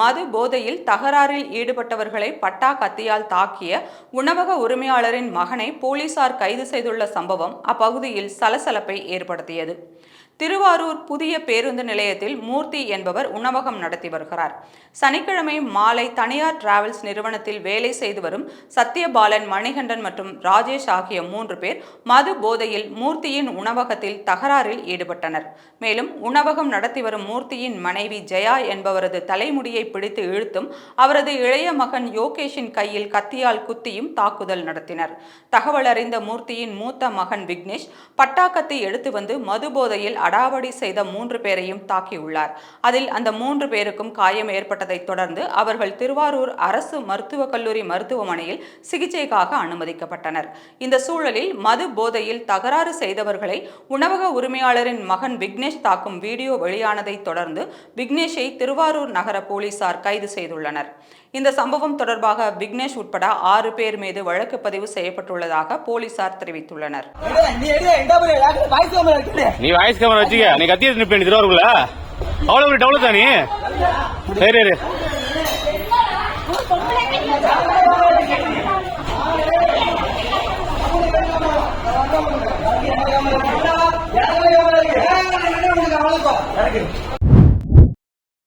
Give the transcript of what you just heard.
மது போதையில் தகராறில் ஈடுபட்டவர்களை பட்டா கத்தியால் தாக்கிய உணவக உரிமையாளரின் மகனை போலீசார் கைது செய்துள்ள சம்பவம் அப்பகுதியில் சலசலப்பை ஏற்படுத்தியது. திருவாரூர் புதிய பேருந்து நிலையத்தில் மூர்த்தி என்பவர் உணவகம் நடத்தி வருகிறார். சனிக்கிழமை மாலை தனியார் டிராவல்ஸ் நிறுவனத்தில் வேலை செய்து வரும் சத்யபாலன் மணிகண்டன் மற்றும் ராஜேஷ் ஆகிய மூன்று பேர் மது போதையில் மூர்த்தியின் உணவகத்தில் தகராறில் ஈடுபட்டனர். மேலும் உணவகம் நடத்தி வரும் மூர்த்தியின் மனைவி ஜெயா என்பவரது தலைமுடியை பிடித்து இழுத்தும் அவரது இளைய மகன் யோகேஷின் கையில் கத்தியால் குத்தியும் தாக்குதல் நடத்தினர். தகவல் அறிந்த மூர்த்தியின் மூத்த மகன் விக்னேஷ் பட்டாக்கத்தை எடுத்து வந்து மது போதையில் அடாவடி செய்த மூன்று பேரையும் தாக்கியுள்ளார் அதில் அந்த மூன்று பேருக்கும் காயம் ஏற்பட்டதைத் தொடர்ந்து அவர்கள் திருவாரூர் அரசு மருத்துவக் கல்லூரி மருத்துவமனையில் சிகிச்சைக்காக அனுமதிக்கப்பட்டனர். இந்த சூழலில் மது போதையில் தகராறு செய்தவர்களை உணவக உரிமையாளரின் மகன் விக்னேஷ் தாக்கும் வீடியோ வெளியானதைத் தொடர்ந்து விக்னேஷை திருவாரூர் நகர போலீசார் கைது செய்துள்ளனர். இந்த சம்பவம் தொடர்பாக விக்னேஷ் உட்பட ஆறு பேர் மீது வழக்கு பதிவு செய்யப்பட்டுள்ளதாக போலீசார் தெரிவித்துள்ளனர். நீ வச்சுக்க நீ கத்தி எடுத்து நிப்பேன் திருவாரூர்ல அவ்வளவு பெரிய டவுலர் தானே நீ சரி சரி Thank you.